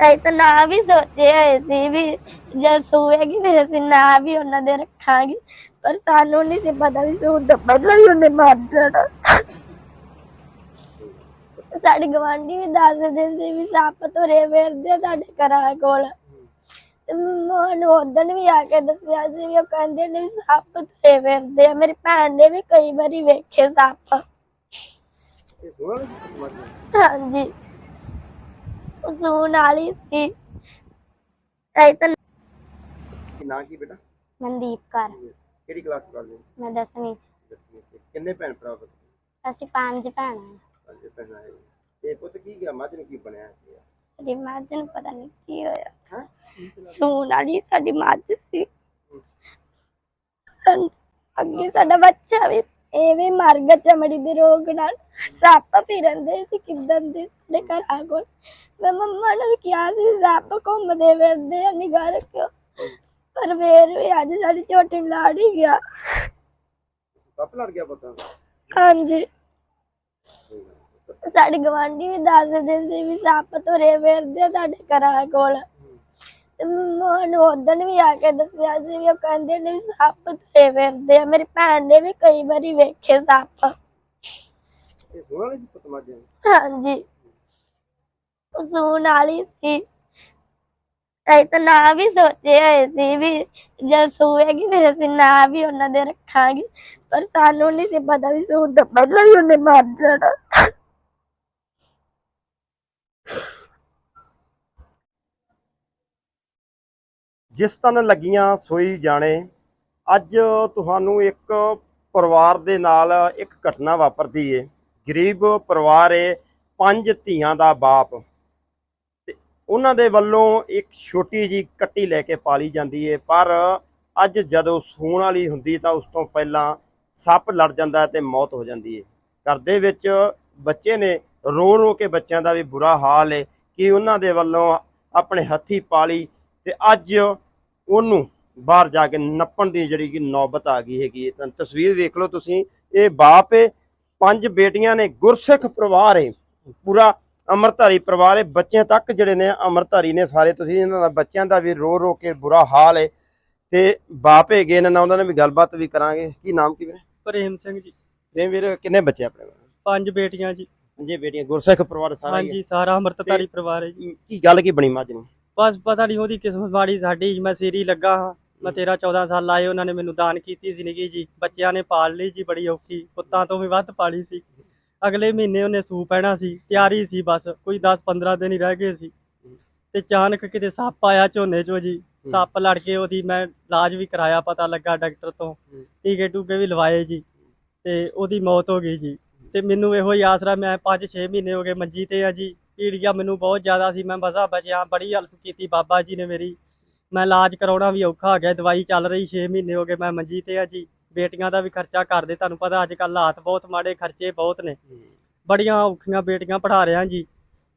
ਅਸੀਂ ਨਾ ਵੀ ਸੋਚੇ ਹੋਏ ਸੀ ਵੀ ਜਦ ਸੂਏਗੀ ਫਿਰ ਅਸੀਂ ਨਾ ਵੀ ਉਹਨਾਂ ਦੇ ਰੱਖਾਂਗੇ। ਪਰ ਸਾਨੂੰ ਨਹੀਂ ਸੀ ਪਤਾ ਵੀ ਸੂਣ ਤੋਂ ਪਹਿਲਾਂ ਹੀ ਉਹਨੇ ਮਰ ਜਾਣਾ। ਸਾਡੇ ਗਵਾਂਢੀ ਵੀ ਦੱਸਦੇ ਸੀ ਵੀ ਸੱਪ ਤੁਰੇ ਫਿਰਦੇ ਆ ਸਾਡੇ ਘਰਾਂ ਕੋਲ। ਤੇ ਮੈਨੂੰ ਉਦਣ ਵੀ ਆ ਕੇ ਦੱਸਿਆ ਸੀ ਵੀ ਉਹ ਕਹਿੰਦੇ ਨੇ ਵੀ ਸੱਪ ਤੁਰੇ ਫਿਰਦੇ ਆ। ਮੇਰੀ ਭੈਣ ਨੇ ਵੀ ਕਈ ਵਾਰੀ ਵੇਖੇ ਸੱਪ। ਹਾਂਜੀ। ਸੂਣ ਵਾਲੀ ਸੀ। ਐ ਤਾਂ ਨਾਂ ਕੀ ਬੇਟਾ? ਮਨਦੀਪ ਕੌਰ। ਕਿਹੜੀ ਕਲਾਸ ਪੜ੍ਹਦੇ ਹੋ? ਮੈਂ ਦਸਵੀਂ ਚ। ਦਸਵੀਂ ਚ। ਕਿੰਨੇ ਭੈਣ ਭਰਾ ਹੋ ਅਸੀਂ ਪੰਜ ਭੈਣਾਂ ਹਾਂ ਪੰਜ ਭੈਣਾਂ ਹੈ ਇਹ ਪੁੱਤ ਕੀ ਗਿਆ? ਮੱਝ ਨੂੰ ਕੀ ਬਣਿਆ ਸੀ ਸਾਡੀ ਮੱਝ ਨੂੰ ਪਤਾ ਨਹੀਂ ਕੀ ਹੋਇਆ। ਹਾਂ? ਸੂਣ ਵਾਲੀ ਸਾਡੀ ਮੱਝ ਸੀ। ਸਾਨੂੰ ਅੱਗੇ ਸਾਡਾ ਬੱਚਾ ਵੀ ਐਵੇਂ ਮਰ ਗਿਆ ਚਮੜੀ ਦੇ ਰੋਗ ਨਾਲ। ਸੱਪ ਫਿਰਦੇ ਸੀ ਕਿਦਾਂ ਦੇ ਸਾਡੇ ਘਰਾਂ ਕੋਲ ਮੈਂ ਮੰਮਾ ਨੂੰ ਕਿਹਾ ਸੀ ਸੱਪ ਘੁੰਮਦੇ ਫਿਰਦੇ ਆ ਨਿਗਾਹ ਰੱਖਿਓ। ਪਰ ਫੇਰ ਵੀ ਅੱਜ ਸਾਡੀ ਝੋਟੀ ਨੂੰ ਲੜ ਹੀ ਗਿਆ। ਸੱਪ ਲੜ ਗਿਆ ਪਤਾ? ਹਾਂਜੀ। ਸਾਡੇ ਗਵਾਂਢੀ ਵੀ ਦੱਸਦੇ ਸੀ ਵੀ ਸੱਪ ਤੁਰੇ ਫਿਰਦੇ ਆ ਸਾਡੇ ਘਰਾਂ ਕੋਲ। ਮੈਨੂੰ ਉਦਣ ਵੀ ਆ ਕੇ ਦੱਸਿਆ ਸੀ ਵੀ ਉਹ ਕਹਿੰਦੇ ਨੇ ਵੀ ਸੱਪ ਤੁਰੇ ਫਿਰਦੇ ਆ। ਮੇਰੀ ਭੈਣ ਨੇ ਵੀ ਕਈ ਵਾਰੀ ਵੇਖੇ ਸੱਪ। ਇਹ ਸੋਹਣਾ ਨਹੀਂ ਪੁੱਤ ਮਰ ਗਿਆ ਹਾਂਜੀ। ਸੂਣ ਵਾਲੀ ਸੀ। ਅਸੀਂ ਤਾਂ ਨਾ ਵੀ ਸੋਚੇ ਹੋਏ ਸੀ ਵੀ ਜਦ ਸੂਏਗੀ ਫਿਰ ਅਸੀਂ ਨਾ ਵੀ ਉਹਨਾਂ ਦੇ ਰੱਖਾਂਗੇ। ਪਰ ਸਾਨੂੰ ਨਹੀਂ ਸੀ ਪਤਾ ਵੀ ਸੂਣ ਤੋਂ ਪਹਿਲਾਂ ਹੀ ਉਹਨੇ ਮਰ ਜਾਣਾ। ਜਿਸ ਤਨ ਲੱਗੀਆਂ ਸੋਈ ਜਾਣੇ, ਅੱਜ ਤੁਹਾਨੂੰ ਇੱਕ ਪਰਿਵਾਰ ਦੇ ਨਾਲ ਇੱਕ ਘਟਨਾ ਵਾਪਰਦੀ ਏ। ਗਰੀਬ ਪਰਿਵਾਰ ਏ, ਪੰਜ ਧੀਆਂ ਦਾ ਬਾਪ। ਤੇ ਉਹਨਾਂ ਦੇ ਵੱਲੋਂ ਇੱਕ ਛੋਟੀ ਜੀ ਕੱਟੀ ਲੈ ਕੇ ਪਾਲੀ ਜਾਂਦੀ ਏ, ਪਰ ਅੱਜ ਜਦੋਂ ਸੂਣ ਵਾਲੀ ਹੁੰਦੀ ਤਾਂ ਉਸ ਤੋਂ ਪਹਿਲਾਂ ਸੱਪ ਲੜ ਜਾਂਦਾ ਹੈ ਤੇ ਮੌਤ ਹੋ ਜਾਂਦੀ ਏ। ਘਰ ਦੇ ਵਿੱਚ ਬੱਚੇ ਨੇ, ਰੋ ਰੋ ਕੇ ਬੱਚਿਆਂ ਦਾ ਵੀ ਬੁਰਾ ਹਾਲ ਏ ਕਿ ਉਹਨਾਂ ਦੇ ਵੱਲੋਂ ਆਪਣੇ ਹੱਥੀ ਪਾਲੀ ਤੇ ਅੱਜ ਉਹਨੂੰ ਬਾਹਰ ਜਾ ਕੇ ਨੱਪਣ ਦੀ ਜਿਹੜੀ ਕਿ ਨੌਬਤ ਆ ਗਈ ਹੈਗੀ ਹੈ। ਤਾਂ ਤਸਵੀਰ ਵੇਖ ਲਓ ਤੁਸੀਂ ਇਹ ਬਾਪ ਏ ਪੰਜ ਬੇਟੀਆਂ ਨੇ ਗੁਰਸਿੱਖ ਪਰਿਵਾਰ ਏ ਪੂਰਾ ਅਮਰਧਾਰੀ ਪਰਿਵਾਰ ਏ ਬੱਚੇ ਤੱਕ ਜਿਹੜੇ ਨੇ ਅਮਰਧਾਰੀ ਨੇ ਸਾਰੇ ਤੁਸੀਂ ਇਹਨਾਂ ਦਾ ਬੱਚਿਆਂ ਦਾ ਵੀ ਰੋ ਰੋ ਕੇ ਬੁਰਾ ਹਾਲ ਏ ਤੇ ਬਾਪ ਹੈਗੇ ਇਹਨਾਂ ਨਾਲ ਉਹਨਾਂ ਨਾਲ ਵੀ ਗੱਲਬਾਤ ਵੀ ਕਰਾਂਗੇ। ਕੀ ਨਾਮ ਕੀ ਵੀਰੇ? ਪ੍ਰੇਮ ਸਿੰਘ ਜੀ। ਪ੍ਰੇਮ ਵੀਰ ਕਿੰਨੇ ਬੱਚੇ ਆਪਣੇ ਕੋਲ? ਪੰਜ ਬੇਟੀਆਂ ਜੀ। ਪੰਜੇ ਬੇਟੀਆਂ ਗੁਰਸਿੱਖ ਪਰਿਵਾਰ ਸਾਰਾ ਹੀ ਹਾਂਜੀ ਸਾਰਾ ਅੰਮ੍ਰਿਤਧਾਰੀ ਪਰਿਵਾਰ ਹੈ ਜੀ। ਹੈ। ਕੀ ਗੱਲ ਕੀ ਬਣੀ ਮੱਝ ਨੂੰ? ਬਸ ਪਤਾ ਨਹੀਂ ਉਹਦੀ ਕਿਸਮਤ ਮਾੜੀ ਸਾਡੀ ਮੈਂ ਸੀਰੀ ਲੱਗਾ ਹਾਂ। ਮੈਂ 13 14 ਸਾਲ ਲਾਏ ਉਹਨਾਂ ਨੇ ਮੈਨੂੰ ਦਾਨ ਕੀਤੀ ਸੀ ਨਿੱਕੀ ਜੀ। ਬੱਚਿਆਂ ਨੇ ਪਾਲ ਲਈ ਜੀ ਬੜੀ ਔਖੀ ਪੁੱਤਾਂ ਤੋਂ ਵੀ ਵੱਧ ਪਾਲੀ ਸੀ। ਅਗਲੇ ਮਹੀਨੇ ਉਹਨੇ ਸੂ ਪੈਣਾ ਸੀ ਤਿਆਰੀ ਸੀ ਬਸ ਕੋਈ 10 15 ਦਿਨ ਹੀ ਰਹਿ ਗਏ ਸੀ। ਤੇ ਅਚਾਨਕ ਕਿਤੇ ਸੱਪ ਆਇਆ ਝੋਨੇ 'ਚੋਂ ਜੀ। ਸੱਪ ਲੜ ਕੇ ਉਹਦੀ ਮੈਂ ਇਲਾਜ ਵੀ ਕਰਾਇਆ ਪਤਾ ਲੱਗਾ ਡਾਕਟਰ ਤੋਂ। ਟੀਕੇ ਟੂਕੇ ਵੀ ਲਵਾਏ ਜੀ। ਤੇ ਉਹਦੀ ਮੌਤ ਹੋ ਗਈ ਜੀ। ਤੇ ਮੈਨੂੰ ਇਹੋ ਹੀ ਆਸਰਾ ਮੈਂ 5-6 ਮਹੀਨੇ ਹੋ ਗਏ ਮੰਜੀ ਤੇ ਆ ਜੀ। ਪੀੜੀਆ ਮੈਨੂੰ ਬਹੁਤ ਜ਼ਿਆਦਾ ਸੀ ਮੈਂ ਬਸਾ ਬਚਿਆ ਬੜੀ ਹੈਲਪ ਕੀਤੀ ਬਾਬਾ ਜੀ ਨੇ ਮੇਰੀ। ਮੈਂ ਇਲਾਜ ਕਰਾਉਣਾ ਵੀ ਔਖਾ ਹੋ ਗਿਆ ਦਵਾਈ ਚੱਲ ਰਹੀ 6 ਮਹੀਨੇ ਹੋ ਗਏ ਮੈਂ ਮੰਜੀ ਤੇ ਆ ਜੀ। ਬੇਟੀਆਂ ਦਾ ਵੀ ਖਰਚਾ ਕਰਦੇ ਤੁਹਾਨੂੰ ਪਤਾ ਅੱਜ ਕੱਲ੍ਹ ਹਾਲਾਤ ਬਹੁਤ ਮਾੜੇ ਖਰਚੇ ਬਹੁਤ ਨੇ। ਬੜੀਆਂ ਔਖੀਆਂ ਬੇਟੀਆਂ ਪੜ੍ਹਾ ਰਿਹਾ ਜੀ।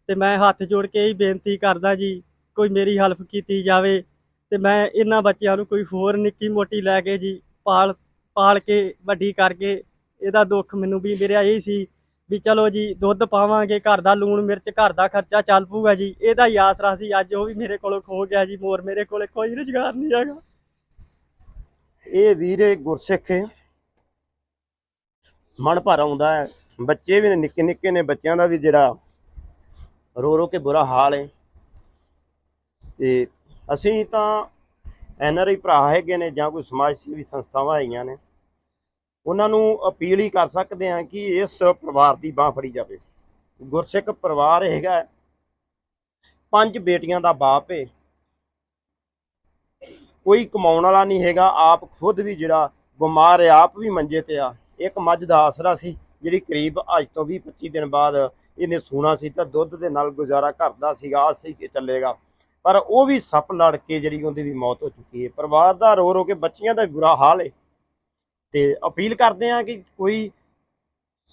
ਤੇ ਮੈਂ ਹੱਥ ਜੋੜ ਕੇ ਹੀ ਬੇਨਤੀ ਕਰਦਾ ਜੀ ਕੋਈ ਮੇਰੀ ਹੈਲਪ ਕੀਤੀ ਜਾਵੇ। ਤੇ ਮੈਂ ਇਹਨਾਂ ਬੱਚਿਆਂ ਨੂੰ ਕੋਈ ਹੋਰ ਨਿੱਕੀ ਮੋਟੀ ਲੈ ਕੇ ਜੀ ਪਾਲ ਪਾਲ ਕੇ ਵੱਡੀ ਕਰਕੇ ਇਹਦਾ ਦੁੱਖ ਮੈਨੂੰ ਵੀ ਮੇਰਾ ਇਹ ਸੀ ਵੀ ਚਲੋ ਜੀ, ਦੁੱਧ ਪਾਵਾਂਗੇ, ਘਰ ਦਾ ਲੂਣ, ਮਿਰਚ, ਘਰ ਦਾ ਖਰਚਾ ਚੱਲ ਪੂਗਾ ਜੀ। ਇਹਦਾ ਹੀ ਆਸਰਾ ਸੀ, ਅੱਜ ਉਹ ਵੀ ਮੇਰੇ ਕੋਲੋਂ ਖੋ ਗਿਆ ਜੀ ਮੋਰ ਮੇਰੇ ਕੋਲੇ ਕੋਈ ਰੁਜ਼ਗਾਰ ਨਹੀਂ ਹੈਗਾ। ਇਹ ਵੀਰੇ ਗੁਰਸਿੱਖ ਮਨ ਭਰ ਆਉਂਦਾ ਹੈ। ਬੱਚੇ ਵੀ ਨੇ, ਨਿੱਕੇ ਨਿੱਕੇ ਨੇ, ਬੱਚਿਆਂ ਦਾ ਵੀ ਜਿਹੜਾ ਰੋ ਰੋ ਕੇ ਬੁਰਾ ਹਾਲ ਹੈ। ਤੇ ਅਸੀਂ ਤਾਂ ਐਨਆਰਆਈ ਭਰਾ ਹੈਗੇ ਨੇ ਜਾਂ ਕੋਈ ਸਮਾਜ ਸੇਵੀ ਸੰਸਥਾਵਾਂ ਹੈਗੀਆਂ ਨੇ। ਉਹਨਾਂ ਨੂੰ ਅਪੀਲ ਹੀ ਕਰ ਸਕਦੇ ਹਾਂ ਕਿ ਇਸ ਪਰਿਵਾਰ ਦੀ ਬਾਹ ਫੜੀ ਜਾਵੇ। ਗੁਰਸਿੱਖ ਪਰਿਵਾਰ ਹੈਗਾ ਪੰਜ ਬੇਟੀਆਂ ਦਾ ਬਾਪ ਹੈ। ਕੋਈ ਕਮਾਉਣ ਵਾਲਾ ਨਹੀਂ ਹੈਗਾ। ਆਪ ਖੁਦ ਵੀ ਜਿਹੜਾ ਬਿਮਾਰ ਹੈ, ਆਪ ਵੀ ਮੰਜੇ ਤੇ ਆ। ਇੱਕ ਮੱਝ ਦਾ ਆਸਰਾ ਸੀ, ਜਿਹੜੀ ਕਰੀਬ ਅੱਜ ਤੋਂ 20 25 ਦਿਨ ਬਾਅਦ ਇਹਨੇ ਸੂਣਾ ਸੀ ਤਾਂ ਦੁੱਧ ਦੇ ਨਾਲ ਗੁਜ਼ਾਰਾ ਕਰਦਾ ਸੀਗਾ, ਆਸ ਸੀ ਕਿ ਚੱਲੇਗਾ। ਪਰ ਉਹ ਵੀ ਸੱਪ ਲੜ ਕੇ ਜਿਹੜੀ ਉਹਦੀ ਵੀ ਮੌਤ ਹੋ ਚੁੱਕੀ ਹੈ। ਪਰਿਵਾਰ ਦਾ ਰੋ ਰੋ ਕੇ ਬੱਚੀਆਂ ਦਾ ਬੁਰਾ ਹਾਲ ਹੈ। ਤੇ ਅਪੀਲ ਕਰਦੇ ਆ ਕਿ ਕੋਈ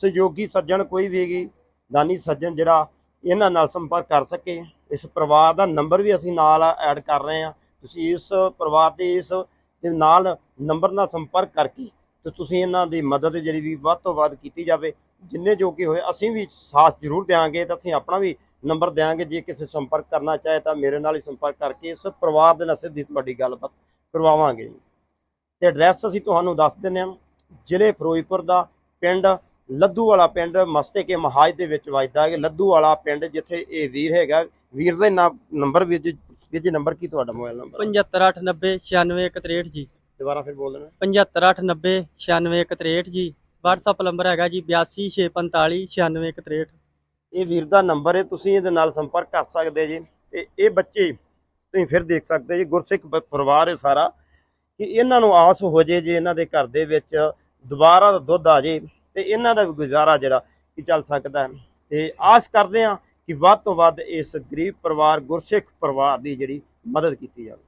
ਸਹਿਯੋਗੀ ਸੱਜਣ, ਕੋਈ ਵੀ ਹੈਗੀ, ਦਾਨੀ ਸੱਜਣ ਜਿਹੜਾ ਇਹਨਾਂ ਨਾਲ ਸੰਪਰਕ ਕਰ ਸਕੇ। ਇਸ ਪਰਿਵਾਰ ਦਾ ਨੰਬਰ ਵੀ ਅਸੀਂ ਨਾਲ ਐਡ ਕਰ ਰਹੇ ਹਾਂ। ਤੁਸੀਂ ਇਸ ਪਰਿਵਾਰ ਦੇ ਇਸ ਦੇ ਨਾਲ ਨੰਬਰ ਨਾਲ ਸੰਪਰਕ ਕਰਕੇ ਤੇ ਤੁਸੀਂ ਇਹਨਾਂ ਦੀ ਮਦਦ ਜਿਹੜੀ ਵੀ ਵੱਧ ਤੋਂ ਵੱਧ ਕੀਤੀ ਜਾਵੇ, ਜਿੰਨੇ ਜੋਗੇ ਹੋਏ ਅਸੀਂ ਵੀ ਸਾਥ ਜ਼ਰੂਰ ਦੇਵਾਂਗੇ ਤਾਂ ਅਸੀਂ ਆਪਣਾ ਵੀ ਨੰਬਰ ਦਿਆਂਗੇ। ਜੇ ਕਿਸੇ ਸੰਪਰਕ ਕਰਨਾ ਚਾਹੇ ਤਾਂ ਮੇਰੇ ਨਾਲ ਹੀ ਸੰਪਰਕ ਕਰਕੇ ਇਸ ਪਰਿਵਾਰ ਦੇ ਨਾਲ ਸਿੱਧੀ ਤੁਹਾਡੀ ਗੱਲਬਾਤ ਕਰਵਾਵਾਂਗੇ ਤੇ ਐਡਰੈਸ ਅਸੀਂ ਤੁਹਾਨੂੰ ਦੱਸ ਦਿੰਦੇ ਹਾਂ। ਜ਼ਿਲ੍ਹੇ ਫਿਰੋਜ਼ਪੁਰ ਦਾ ਪਿੰਡ ਲੱਦੂ ਵਾਲਾ ਪਿੰਡ ਮਸਤੇ ਕੇ ਮਹਾਜ ਦੇ ਵਿੱਚ ਵੱਜਦਾ ਹੈ। ਲੱਦੂ ਵਾਲਾ ਪਿੰਡ ਜਿੱਥੇ ਇਹ ਵੀਰ ਹੈਗਾ ਵੀਰ ਦਾ ਨੰਬਰ ਵੀਰ ਜੀ ਵੀਰ ਜੀ ਨੰਬਰ ਕੀ ਤੁਹਾਡਾ ਮੋਬਾਈਲ ਨੰਬਰ 75890 96163 ਜੀ। ਦੁਬਾਰਾ ਫਿਰ ਬੋਲ ਦੇਣਾ। 75890 96163 ਜੀ। WhatsApp ਨੰਬਰ ਹੈਗਾ ਜੀ 82645 96163 ਇਹ ਵੀਰ ਦਾ ਨੰਬਰ ਹੈ ਤੁਸੀਂ ਇਹਦੇ ਨਾਲ ਸੰਪਰਕ ਕਰ ਸਕਦੇ ਜੀ। ਤੇ ਇਹ ਬੱਚੇ ਤੁਸੀਂ ਫਿਰ ਦੇਖ ਸਕਦੇ ਜੀ ਗੁਰਸਿੱਖ ਪਰਿਵਾਰ ਹੈ ਸਾਰਾ। ਕਿ ਇਹਨਾਂ ਨੂੰ ਆਸ ਹੋ ਜੇ ਜੇ ਇਹਨਾਂ ਦੇ ਘਰ ਦੇ ਵਿੱਚ ਦੁਬਾਰਾ ਦਾ ਦੁੱਧ ਆ ਜੇ ਤੇ ਇਹਨਾਂ ਦਾ ਵੀ ਗੁਜ਼ਾਰਾ ਜਿਹੜਾ ਕਿ ਚੱਲ ਸਕਦਾ ਹੈ। ਤੇ ਆਸ ਕਰਦੇ ਹਾਂ ਕਿ ਵੱਧ ਤੋਂ ਵੱਧ ਇਸ ਗਰੀਬ ਪਰਿਵਾਰ, ਗੁਰਸਿੱਖ ਪਰਿਵਾਰ ਦੀ ਜਿਹੜੀ ਮਦਦ ਕੀਤੀ ਜਾਵੇ।